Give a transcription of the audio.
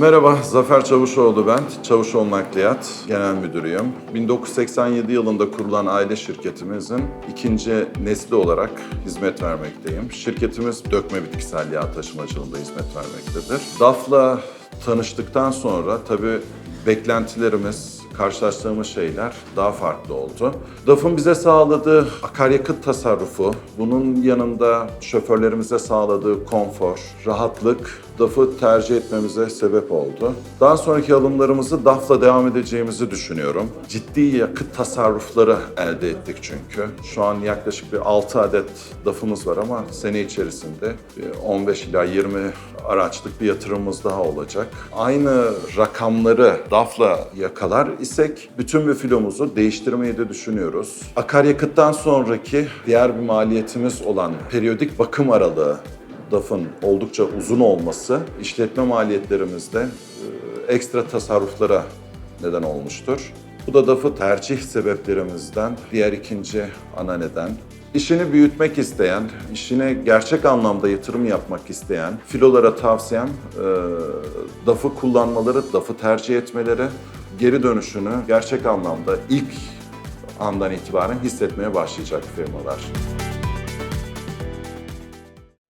Merhaba, Zafer Çavuşoğlu ben. Çavuşoğlu Nakliyat Genel Müdürüyüm. 1987 yılında kurulan aile şirketimizin ikinci nesli olarak hizmet vermekteyim. Şirketimiz dökme bitkisel yağ taşımacılığında hizmet vermektedir. DAF'la tanıştıktan sonra tabii beklentilerimiz, karşılaştığımız şeyler daha farklı oldu. DAF'ın bize sağladığı akaryakıt tasarrufu, bunun yanında şoförlerimize sağladığı konfor, rahatlık DAF'ı tercih etmemize sebep oldu. Daha sonraki alımlarımızı DAF'la devam edeceğimizi düşünüyorum. Ciddi yakıt tasarrufları elde ettik çünkü. Şu an yaklaşık bir 6 adet DAF'ımız var ama sene içerisinde bir 15 ila 20 araçlık bir yatırımımız daha olacak. Aynı rakamları DAF'la yakalar isek bütün bir filomuzu değiştirmeyi de düşünüyoruz. Akaryakıttan sonraki diğer bir maliyetimiz olan periyodik bakım aralığı DAF'ın oldukça uzun olması işletme maliyetlerimizde e, ekstra tasarruflara neden olmuştur. Bu da DAF'ı tercih sebeplerimizden diğer ikinci ana neden. İşini büyütmek isteyen, işine gerçek anlamda yatırım yapmak isteyen filolara tavsiyem e, DAF'ı kullanmaları, DAF'ı tercih etmeleri, geri dönüşünü gerçek anlamda ilk andan itibaren hissetmeye başlayacak firmalar.